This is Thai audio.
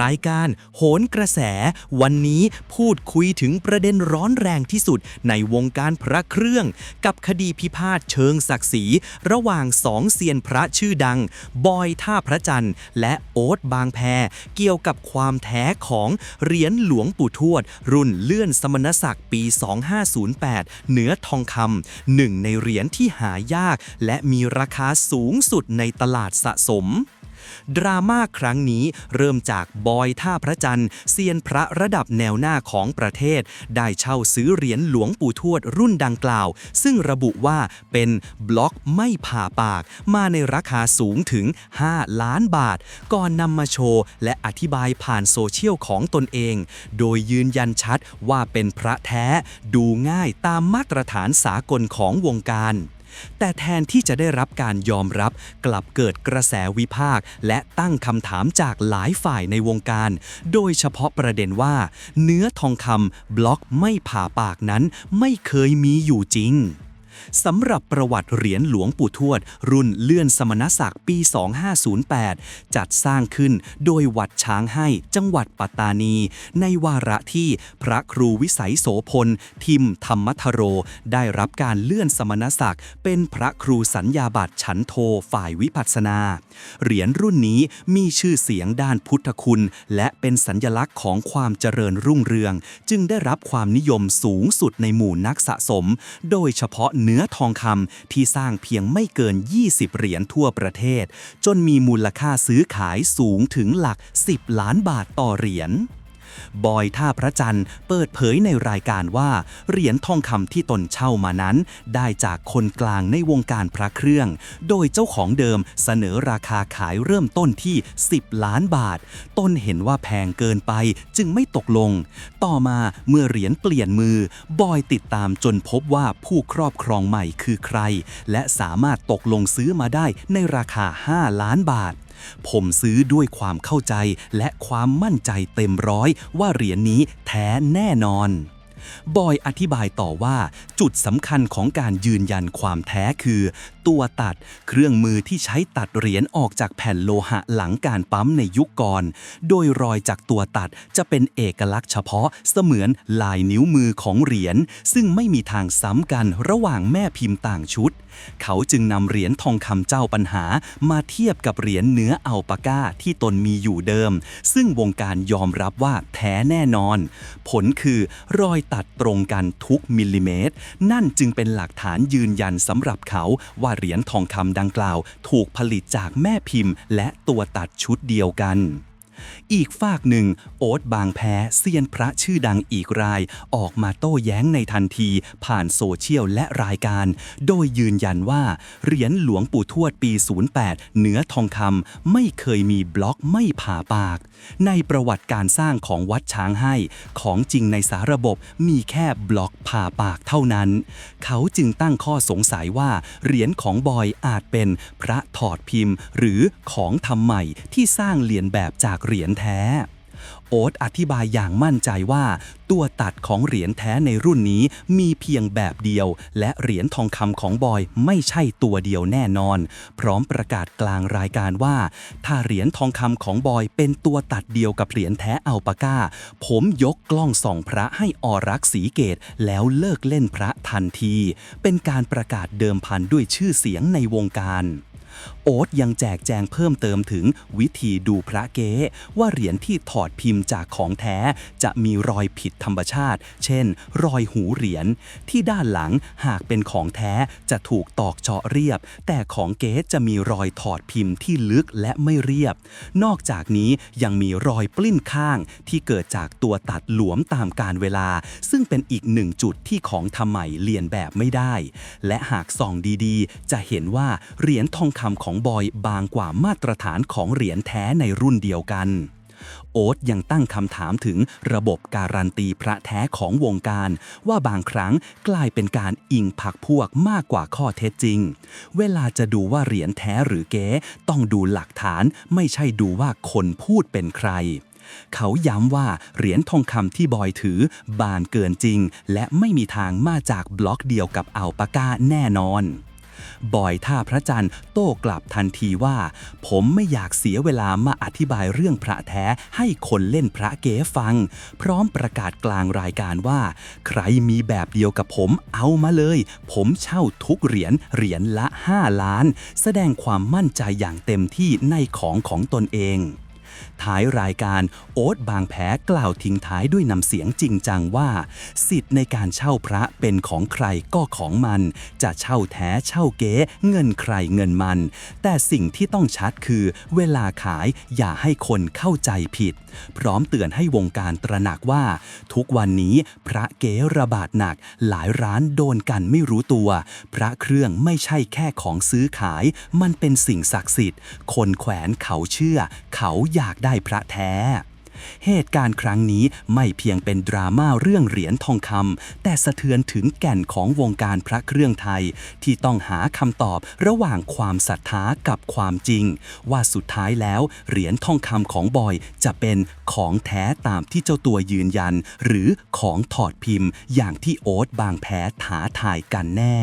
รายการโหนกระแส วันนี้พูดคุยถึงประเด็นร้อนแรงที่สุดในวงการพระเครื่อง กับคดีพิพาทเชิงศักดิ์ศรี ระหว่างสองเซียนพระชื่อดัง บอยท่าพระจันทร์ และโอ๊ตบางแพ เกี่ยวกับความแท้ของเหรียญหลวงปู่ทวด รุ่นเลื่อนสมณศักดิ์ปี 2508 เหนือทองคำหนึ่งในเหรียญที่หายาก และมีราคาสูงสุดในตลาดสะสม ดราม่าครั้งนี้เริ่มจากบอยท่าพระจันทร์เซียนพระระดับแนวหน้าของประเทศ ได้เช่าซื้อเหรียญหลวงปู่ทวดรุ่นดังกล่าว ซึ่งระบุว่าเป็นบล็อกไม่ผ่าปาก มาในราคาสูงถึง 5 ล้านบาท ก่อนนำมาโชว์ และอธิบายผ่านโซเชียลของตนเอง โดยยืนยันชัดว่าเป็นพระแท้ ดูง่ายตามมาตรฐานสากลของวงการ แต่แทนที่จะได้รับการยอมรับ กลับเกิดกระแสวิพากษ์และตั้งคำถามจากหลายฝ่ายในวงการ โดยเฉพาะประเด็นว่า เนื้อทองคำบล็อกไม่ผ่าปากนั้นไม่เคยมีอยู่จริง สำหรับประวัติเหรียญหลวงปู่ทวด รุ่นเลื่อนสมณศักดิ์ปี 2508 จัดสร้างขึ้นโดยวัดช้างให้จังหวัดปัตตานี ในวาระที่พระครูวิสัยโสพล ทิมธรรมทโร ได้รับการเลื่อนสมณศักดิ์เป็นพระครูสัญญาบัตรฉันโทฝ่ายวิปัสสนา เหรียญรุ่นนี้มีชื่อเสียงด้านพุทธคุณ และเป็นสัญญลักษณ์ของความเจริญรุ่งเรือง จึงได้รับความนิยมสูงสุดในหมู่นักสะสม โดยเฉพาะเนื้อทองคำที่สร้างเพียงไม่เกิน 20 เหรียญทั่วประเทศ จนมีมูลค่าซื้อขายสูงถึงหลัก 10 ล้านบาทต่อเหรียญ บอยท่าพระจันทร์เปิดเผยในรายการว่า เหรียญทองคำที่ตนเช่ามานั้น ได้จากคนกลางในวงการพระเครื่อง โดยเจ้าของเดิมเสนอราคาขายเริ่มต้นที่ 10 ล้านบาท ตนเห็นว่าแพงเกินไปจึงไม่ตกลง ต่อมาเมื่อเหรียญเปลี่ยนมือ บอยติดตามจนพบว่าผู้ครอบครองใหม่คือใคร และสามารถตกลงซื้อมาได้ในราคา 5 ล้านบาท ผมซื้อด้วยความเข้าใจและความมั่นใจเต็มร้อยว่าเหรียญนี้แท้แน่นอน บอยอธิบายต่อว่า จุดสำคัญของการยืนยันความแท้คือ ตัวตัดเครื่องมือที่ใช้ตัดเหรียญออกจากแผ่นโลหะหลังการปั๊มในยุคก่อน โดยรอยจากตัวตัดจะเป็นเอกลักษณ์เฉพาะเสมือนลายนิ้วมือของเหรียญซึ่งไม่มีทางซ้ำกันระหว่างแม่พิมพ์ต่างชุด เขาจึงนำเหรียญทองคำเจ้าปัญหา มาเทียบกับเหรียญเนื้ออัลปาก้าที่ตนมีอยู่เดิม ซึ่งวงการยอมรับว่าแท้แน่นอน ผลคือรอยตัดตรงกันทุกมิลลิเมตร นั่นจึงเป็นหลักฐานยืนยันสำหรับเขาว่าเหรียญทองคำดังกล่าว ถูกผลิตจากแม่พิมพ์ และตัวตัดชุดเดียวกัน อีกฝากหนึ่ง โอ๊ตบางแพเซียนพระชื่อดังอีกราย ออกมาโต้แย้งในทันที ผ่านโซเชียลและรายการ โดยยืนยันว่า เหรียญหลวงปู่ทวดปี 08เนื้อทองคำไม่เคยมีบล็อกไม่ผ่าปาก ในประวัติการสร้างของวัดช้างให้ ของจริงในสาระบบมีแค่บล็อกผ่าปากเท่านั้น เขาจึงตั้งข้อสงสัยว่า เหรียญของบอยอาจเป็นพระถอดพิมพ์ หรือของทำใหม่ที่สร้างเลียนแบบจากเหรียญแท้ โอ๊ตอธิบายอย่างมั่นใจว่า ตัวตัดของเหรียญแท้ในรุ่นนี้มีเพียงแบบเดียว และเหรียญทองคำของบอยไม่ใช่ตัวเดียวแน่นอน พร้อมประกาศกลางรายการว่า ถ้าเหรียญทองคำของบอยเป็นตัวตัดเดียวกับเหรียญแท้อัลปาก้า ผมยกกล้องส่องพระให้อรักษ์สีเกตแล้วเลิกเล่นพระทันที เป็นการประกาศเดิมพันด้วยชื่อเสียงในวงการ โอ๊ตยังแจกแจงเพิ่มเติมถึงวิธีดูพระเก๊ว่าเหรียญที่ถอดพิมพ์จากของแท้ จะมีรอยผิดธรรมชาติ เช่น รอยหูเหรียญที่ด้านหลังหากเป็นของแท้จะถูกตอกเจาะเรียบ แต่ของเก๊จะมีรอยถอดพิมพ์ที่ลึกและไม่เรียบ นอกจากนี้ยังมีรอยปลิ้นข้างที่เกิดจากตัวตัดหลวมตามการเวลา ซึ่งเป็นอีกหนึ่งจุดที่ของทำใหม่เลียนแบบไม่ได้ และหากส่องดีๆ จะเห็นว่าเหรียญทองคำของบอยบางกว่ามาตรฐานของเหรียญแท้ในรุ่นเดียวกัน โอ๊ตยังตั้งคำถามถึงระบบการันตีพระแท้ของวงการ ว่าบางครั้งกลายเป็นการอิงผักพวกมากกว่าข้อเท็จจริง เวลาจะดูว่าเหรียญแท้หรือเก๊ต้องดูหลักฐานไม่ใช่ดูว่าคนพูดเป็นใครเขาย้ำว่าเหรียญทองคำที่บอยถือบานเกินจริง และไม่มีทางมาจากบล็อกเดียวกับอัลปาก้าแน่นอน บอยท่าพระจันทร์โต้กลับทันทีว่า ผมไม่อยากเสียเวลามาอธิบายเรื่องพระแท้ให้คนเล่นพระเก๋ฟัง พร้อมประกาศกลางรายการว่า ใครมีแบบเดียวกับผมเอามาเลย ผมเช่าทุกเหรียญเหรียญละ 5 ล้าน แสดงความมั่นใจอย่างเต็มที่ในของของตนเอง ท้ายรายการโอ๊ตบางแผกล่าวทิ้งท้ายด้วยนำเสียงจริงจังว่า สิทธิ์ในการเช่าพระเป็นของใครก็ของมัน จะเช่าแท้เช่าเก๊เงินใครเงินมัน แต่สิ่งที่ต้องชัดคือ เวลาขายอย่าให้คนเข้าใจผิด พร้อมเตือนให้วงการตระหนักว่า ทุกวันนี้พระเก๊ระบาดหนัก หลายร้านโดนกันไม่รู้ตัว พระเครื่องไม่ใช่แค่ของซื้อขาย มันเป็นสิ่งศักดิ์สิทธิ์ คนแขวนเขาเชื่อ เขาอยากได้พระแท้ เหตุการณ์ครั้งนี้ไม่เพียงเป็นดราม่าเรื่องเหรียญทองคำแต่สะเทือนถึงแก่นของวงการพระเครื่องไทย ที่ต้องหาคำตอบระหว่างความศรัทธากับความจริง ว่าสุดท้ายแล้ว เหรียญทองคำของบอยจะเป็นของแท้ตามที่เจ้าตัวยืนยัน หรือของถอดพิมพ์ อย่างที่โอ๊ตบางแพ้ท้าทายกันแน่